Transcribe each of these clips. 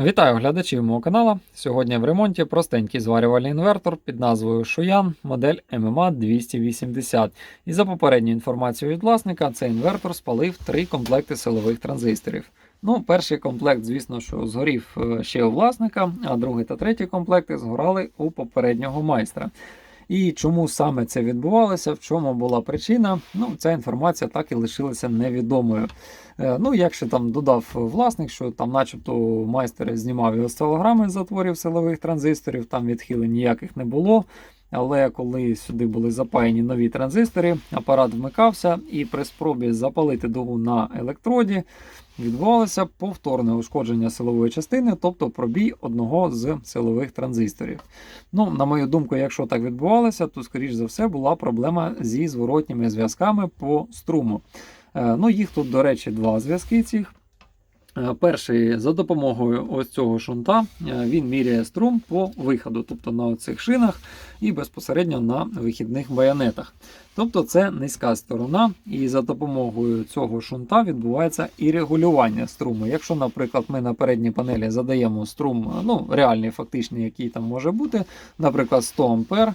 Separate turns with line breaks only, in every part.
Вітаю глядачів мого каналу. Сьогодні в ремонті простенький зварювальний інвертор під назвою Шуян, модель MMA 280. І за попередньою інформацією від власника, цей інвертор спалив три комплекти силових транзисторів. Ну, перший комплект, звісно, що згорів е, ще у власника, а другий та третій комплекти згорали у попереднього майстра. І чому саме це відбувалося, в чому була причина, ну, ця інформація так і лишилася невідомою. Е, Ну, якщо там додав власник, що там, начебто, майстер знімав його з затворів силових транзисторів, там відхилень ніяких не було. Але коли сюди були запаяні нові транзистори, апарат вмикався, і при спробі запалити дугу на електроді відбувалося повторне ушкодження силової частини, тобто пробій одного з силових транзисторів. Ну, на мою думку, якщо так відбувалося, то, скоріш за все, була проблема зі зворотніми зв'язками по струму. Е, Ну, їх тут, до речі, два зв'язки цих. Е, Перший за допомогою ось цього шунта е, він міряє струм по виходу, тобто на цих шинах і безпосередньо на вихідних байонетах. Тобто це низька сторона, і за допомогою цього шунта відбувається і регулювання струму. Якщо, наприклад, ми на передній панелі задаємо струм, ну, реальний, фактичний, який там може бути, наприклад, 100 ампер,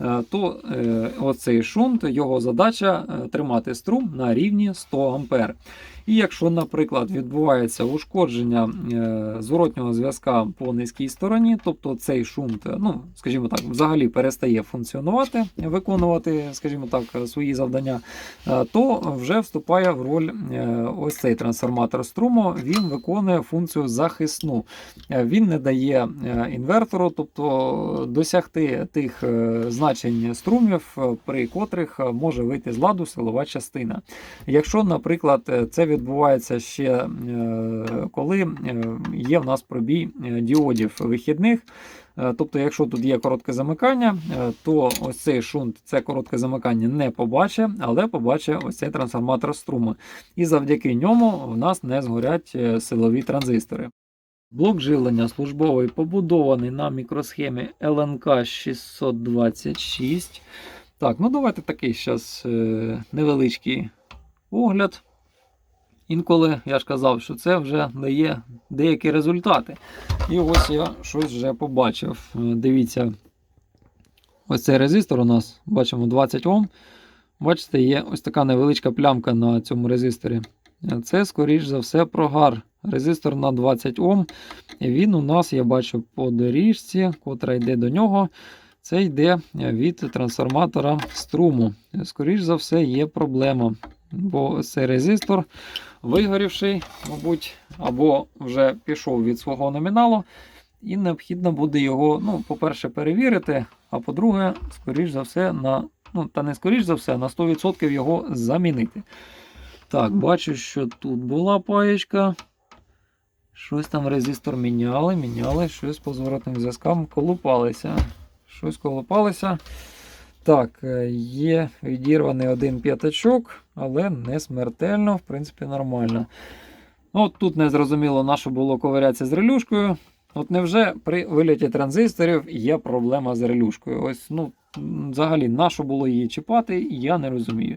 е, то е, оцей шунт, його задача е, тримати струм на рівні 100 ампер. І якщо, наприклад, відбувається ушкодження е, зворотнього зв'язка по низькій стороні, тобто цей шунт, е, ну, скажімо так, взагалі перестає функціонувати, виконувати, скажімо так, свої завдання, е, то вже вступає в роль ось цей трансформатор струму, він виконує функцію захисну. Він не дає інвертору, тобто досягти тих значень струмів, при котрих може вийти з ладу силова частина. Якщо, наприклад, це відбувається ще е, коли е, є в нас пробій е, діодів вихідних. Тобто, якщо тут є коротке замикання, то ось цей шунт це коротке замикання не побачить, але побачить ось цей трансформатор струму. І завдяки ньому в нас не згорять силові транзистори. Блок живлення службовий побудований на мікросхемі LNK 626. Так, ну давайте такий зараз невеличкий огляд. Інколи я ж казав, що це вже дає деякі результати. І ось я щось вже побачив. Е, Дивіться, ось цей резистор у нас бачимо 20 Ом. Бачите, є ось така невеличка плямка на цьому резисторі. Е, Це, скоріш за все, прогар. Резистор на 20 Ом. Він у нас, я бачу, по доріжці, котра йде до нього. Це йде від трансформатора струму. Е, Скоріш за все, є проблема. Бо цей резистор вигорівший, мабуть, або вже пішов від свого номіналу, і необхідно буде його, ну, по-перше, перевірити, а по-друге, скоріш за все, на, ну, та не скоріш за все, на 100% його замінити. Так, бачу, що тут була паєчка. Щось там резистор міняли, міняли, щось по зворотним зв'язкам колупалися. Щось колупалися. Так, е, є відірваний один п'ятачок, але не смертельно, в принципі, нормально. Ну, тут не зрозуміло, на що було ковирятися з релюшкою. От невже при виліті транзисторів є проблема з релюшкою? Ось, ну, взагалі, на що було її чіпати, я не розумію.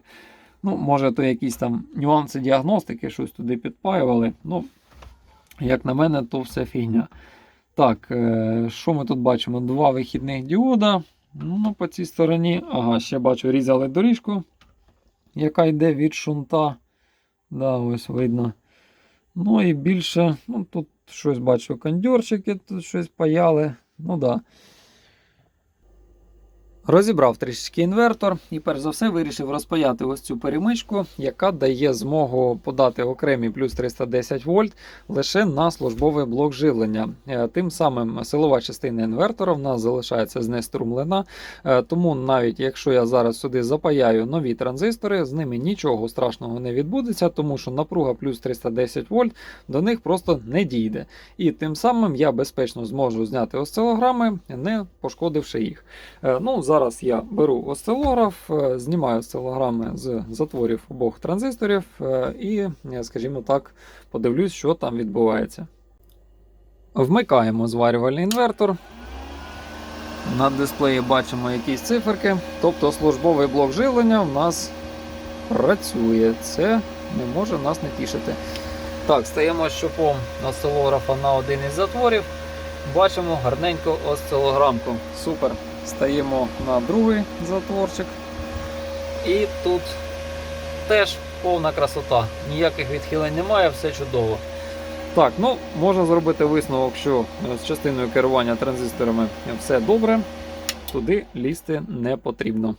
Ну, може, то якісь там нюанси діагностики, щось туди підпаювали. Ну, як на мене, то все фігня. Так, е, що ми тут бачимо? Два вихідних діода. Ну, по цій стороні, ага, ще бачу, різали доріжку, яка йде від шунта. Да, ось видно. Ну і більше, ну тут щось бачу, кондьорчики, тут щось паяли. Ну да. Розібрав трішечки інвертор і перш за все вирішив розпаяти ось цю перемичку, яка дає змогу подати окремі плюс 310 вольт лише на службовий блок живлення. Е, Тим самим силова частина інвертора в нас залишається знеструмлена, Е, тому навіть якщо я зараз сюди запаяю нові транзистори, з ними нічого страшного не відбудеться, тому що напруга плюс 310 вольт до них просто не дійде. І тим самим я безпечно зможу зняти осцилограми, не пошкодивши їх. Е, Ну, Зараз я беру осцилограф, е, знімаю осцилограми з затворів обох транзисторів е, і, е, скажімо так, подивлюсь, що там відбувається. Вмикаємо зварювальний інвертор. На дисплеї бачимо якісь циферки, тобто службовий блок живлення в нас працює. Це не може нас не тішити. Так, стаємо щупом осцилографа на один із затворів. Бачимо гарненьку осцилограмку. Супер. Стаємо на другий затворчик. І тут теж повна красота. Ніяких відхилень немає, все чудово. Так, ну можна зробити висновок, що е, з частиною керування транзисторами все добре, туди лізти не потрібно.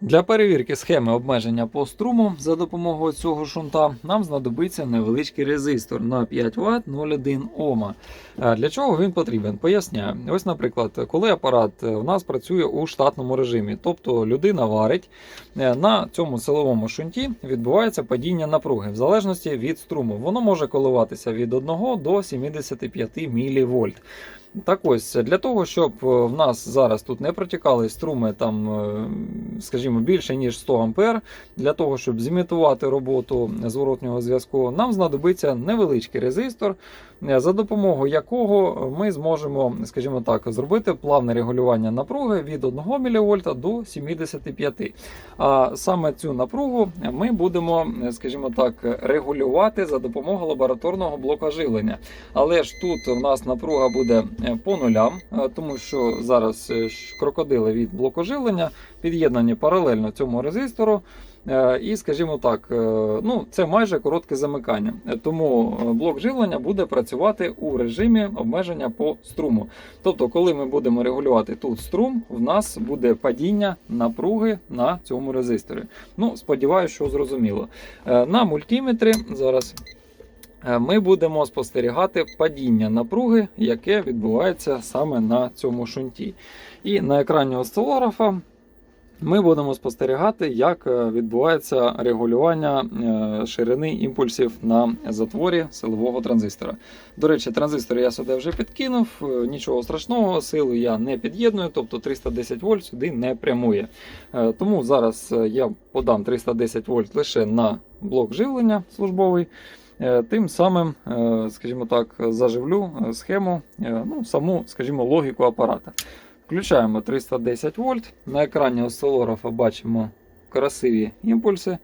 Для перевірки схеми обмеження по струму за допомогою цього шунта нам знадобиться невеличкий резистор на 5 Вт 0,1 Ома. Е, Для чого він потрібен? Поясняю. Ось, наприклад, коли апарат е, у нас працює у штатному режимі, тобто людина варить, е, на цьому силовому шунті відбувається падіння напруги в залежності від струму. Воно може коливатися від 1 до 75 мВ. Так ось, для того, щоб е, в нас зараз тут не протікали струми, там, е, скажімо, більше ніж 100 А, для того, щоб зімітувати роботу зворотнього зв'язку, нам знадобиться невеличкий резистор, е, за допомогою якого ми зможемо, скажімо так, зробити плавне регулювання напруги від 1 мВ до 75. А саме цю напругу ми будемо, скажімо так, регулювати за допомогою лабораторного блока живлення. Але ж тут у нас напруга буде по нулям, е, тому що зараз е, крокодили від блоку живлення під'єднані паралельно цьому резистору. Е, І, скажімо так, е, ну, це майже коротке замикання. Е, Тому е, блок живлення буде працювати у режимі обмеження по струму. Тобто, коли ми будемо регулювати тут струм, в нас буде падіння напруги на цьому резисторі. Ну, сподіваюся, що зрозуміло. Е, На мультиметрі зараз е, ми будемо спостерігати падіння напруги, яке відбувається саме на цьому шунті. І на екрані осцилографа ми будемо спостерігати, як е, відбувається регулювання е, ширини імпульсів на затворі силового транзистора. До речі, транзистор я сюди вже підкинув, е, нічого страшного, силу я не під'єдную, тобто 310 вольт сюди не прямує. Е, Тому зараз е, я подам 310 вольт лише на блок живлення службовий. Е, Тим самим, е, скажімо так, заживлю е, схему, ну, саму, скажімо, логіку апарата. Включаємо 310 вольт. На екрані осцилографа бачимо красиві імпульси.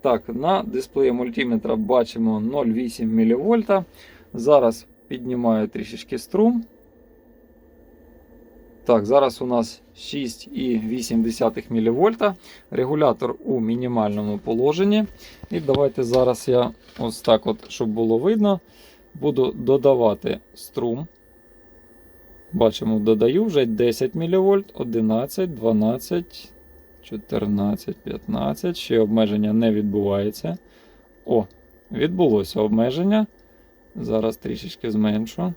Так, на дисплеї мультиметра бачимо 0,8 мВ. Зараз піднімаю трішечки струм. Так, зараз у нас 6,8 мВ. Регулятор у мінімальному положенні. І давайте зараз я ось так, от, щоб було видно, буду додавати струм. Бачимо, додаю вже 10 мВ, 11, 12, 14, 15. Ще обмеження не відбувається. О, відбулося обмеження. Зараз трішечки зменшу.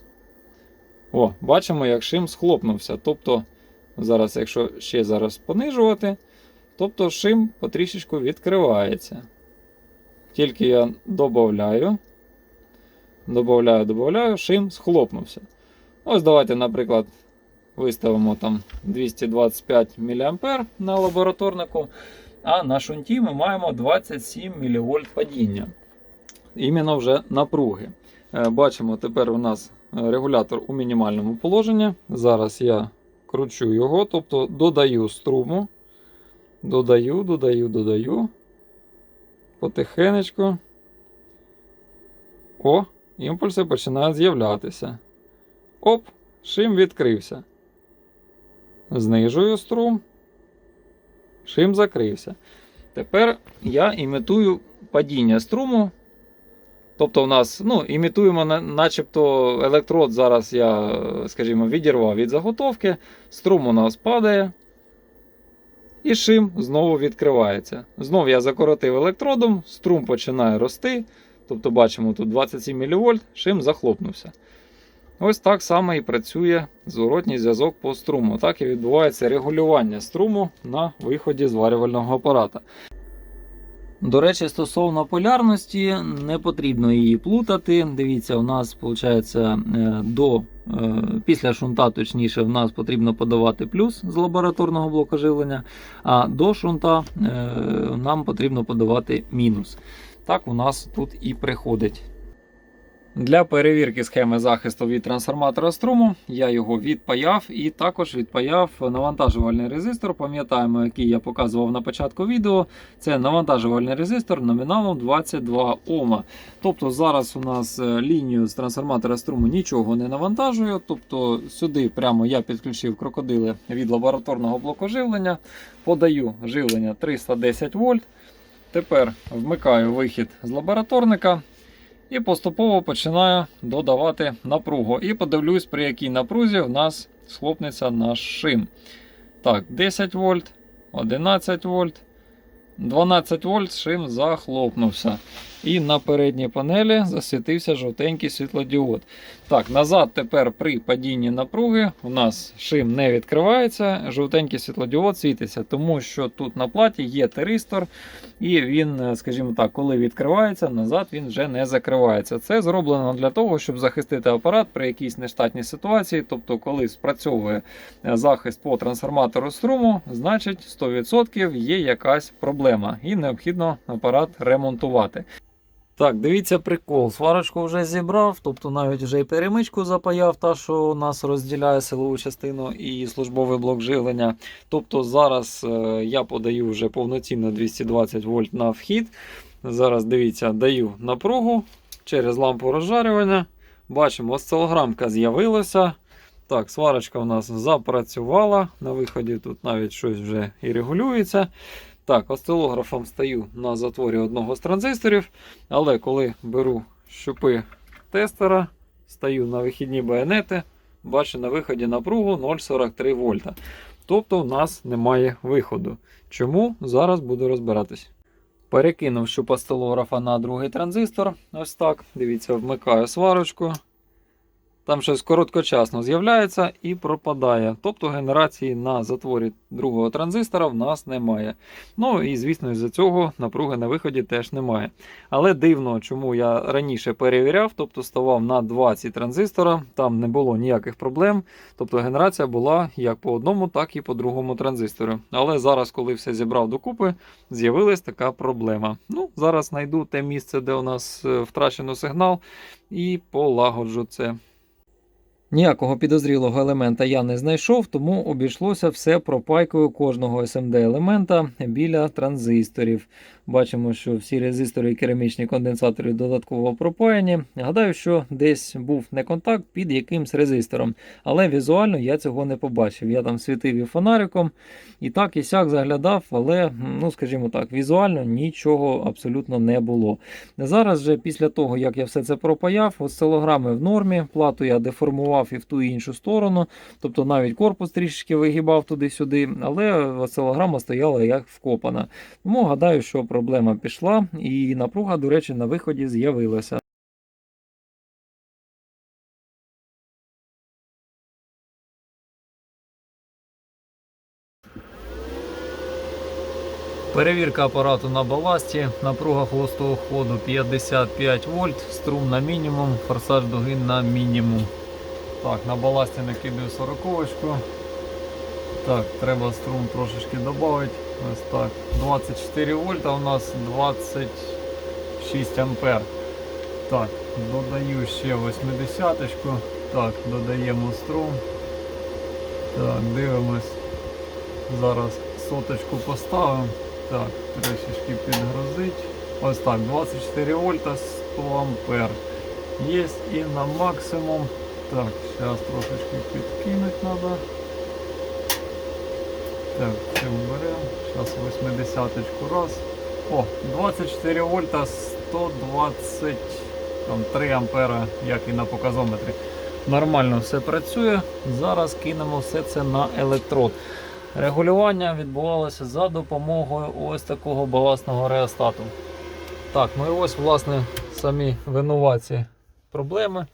О, бачимо, як шим схлопнувся. Тобто, зараз, якщо ще зараз понижувати, тобто шим потрішечку відкривається. Тільки я додаю, додаю, додаю, шим схлопнувся. Ось давайте, наприклад, виставимо там 225 мА на лабораторнику, а на шунті ми маємо 27 мВ падіння. Іменно вже напруги. Е, Бачимо, тепер у нас регулятор у мінімальному положенні. Зараз я кручу його, тобто додаю струму. Додаю, додаю, додаю. Потихенечку. О, імпульси починають з'являтися. Оп, шим відкрився. Знижую струм. Шим закрився. Тепер я імітую падіння струму. Тобто, в нас, ну, імітуємо, начебто, електрод зараз я, скажімо, відірвав від заготовки. Струм у нас падає. І шим знову відкривається. Знову я закоротив електродом, струм починає рости. Тобто, бачимо, тут 27 мВ, шим захлопнувся. Ось так само і працює зворотній зв'язок по струму. Так і відбувається регулювання струму на виході зварювального апарата. До речі, стосовно полярності, не потрібно її плутати. Дивіться, у нас виходить до е, після шунта, точніше, в нас потрібно подавати плюс з лабораторного блоку живлення, а до шунта е, нам потрібно подавати мінус. Так у нас тут і приходить. Для перевірки схеми захисту від трансформатора струму я його відпаяв і також відпаяв навантажувальний резистор. Пам'ятаємо, який я показував на початку відео. Це навантажувальний резистор номіналом 22 Ома. Тобто зараз у нас е, лінію з трансформатора струму нічого не навантажує. Тобто сюди прямо я підключив крокодили від лабораторного блоку живлення, подаю живлення 310 вольт. Тепер вмикаю вихід з лабораторника. І поступово починаю додавати напругу. І подивлюсь, при якій напрузі в нас схлопнеться наш шим. Так, 10 вольт, 11 вольт, 12 вольт шим захлопнувся. І на передній панелі засвітився жовтенький світлодіод. Так, назад тепер при падінні напруги у нас шим не відкривається, жовтенький світлодіод світиться, тому що тут на платі є теристор, і він, е, скажімо так, коли відкривається, назад він вже не закривається. Це зроблено для того, щоб захистити апарат при якійсь нештатній ситуації. Тобто, коли спрацьовує е, захист по трансформатору струму, значить 100% є якась проблема, і необхідно апарат ремонтувати. Так, дивіться прикол. Сварочку вже зібрав, тобто навіть вже і перемичку запаяв, та що у нас розділяє силову частину і службовий блок живлення. Тобто зараз е, я подаю вже повноцінно 220 вольт на вхід. Зараз дивіться, даю напругу через лампу розжарювання. Бачимо, осцилограмка з'явилася. Так, сварочка у нас запрацювала. На виході тут навіть щось вже і регулюється. Так, осцилографом стою на затворі одного з транзисторів, але коли беру щупи тестера, стаю на вихідні байонети, бачу на виході напругу 0,43 вольта. Тобто в нас немає виходу. Чому? Зараз буду розбиратись. Перекинув щуп осцилографа на другий транзистор. Ось так. Дивіться, вмикаю сварочку. Там щось короткочасно з'являється і пропадає. Тобто генерації на затворі другого транзистора в нас немає. Ну і звісно, із-за цього напруги на виході теж немає. Але дивно, чому я раніше перевіряв, тобто ставав на 20 транзистора, там не було ніяких проблем. Тобто генерація була як по одному, так і по другому транзистору. Але зараз, коли все зібрав докупи, з'явилась така проблема. Ну, Зараз знайду те місце, де у нас е, втрачено сигнал, і полагоджу це. Ніякого підозрілого елемента я не знайшов, тому обійшлося все пропайкою кожного SMD елемента біля транзисторів. Бачимо, що всі резистори і керамічні конденсатори додатково пропаяні. Гадаю, що десь був не контакт під якимсь резистором, але візуально я цього не побачив. Я там світив і фонариком, і так і сяк заглядав, але, ну скажімо так, візуально нічого абсолютно не було. Зараз же після того, як я все це пропаяв, осцилограми в нормі, плату я деформував і в ту і іншу сторону, тобто навіть корпус трішечки вигибав туди-сюди, але осцилограма стояла як вкопана. Тому гадаю, що проблема пішла, і напруга, до речі, на виході з'явилася. Перевірка апарату на баласті, напруга холостого ходу 55 вольт, струм на мінімум, форсаж дуги на мінімум. Так, на баласті накидаю 40. Так, треба струм трошечки додати. Ось так. 24 вольта у нас 26 ампер. Так, додаю ще 80 -очку. Так, додаємо струм. Так, дивимось. Зараз соточку поставимо. Так, трішечки підгрузить. Ось так, 24 вольта 100 ампер. Є і на максимум. Так, зараз трошечки підкинуть треба. Так, все беремо. Зараз 80 раз. О, 24 вольта 123 ампера, як і на показометрі. Нормально все працює. Зараз кинемо все це на електрод. Регулювання відбувалося за допомогою ось такого балансного реостату. Так, ну і ось, власне, самі винуваті проблеми.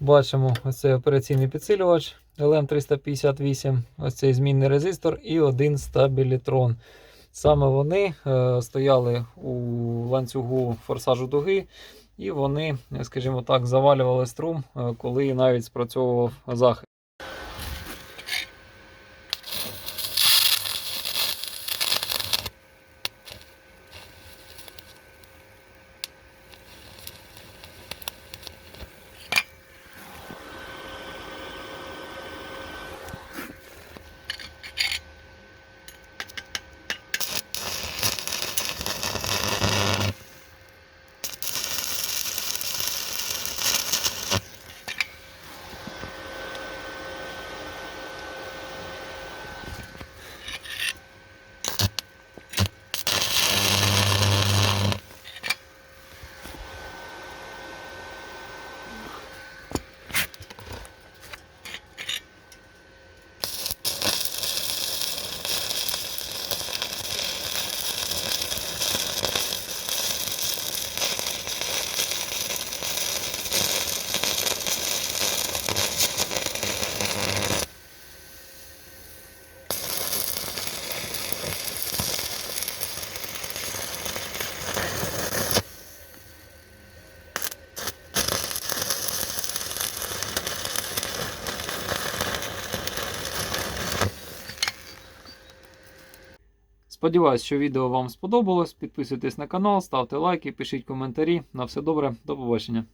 Бачимо ось цей операційний підсилювач LM358, ось цей змінний резистор і один стабілітрон. Саме вони е, стояли у ланцюгу форсажу дуги, і вони, скажімо так, завалювали струм, е, коли навіть спрацьовував захист. Сподіваюсь, що відео вам сподобалось. Підписуйтесь на канал, ставте лайки, пишіть коментарі. На все добре, до побачення.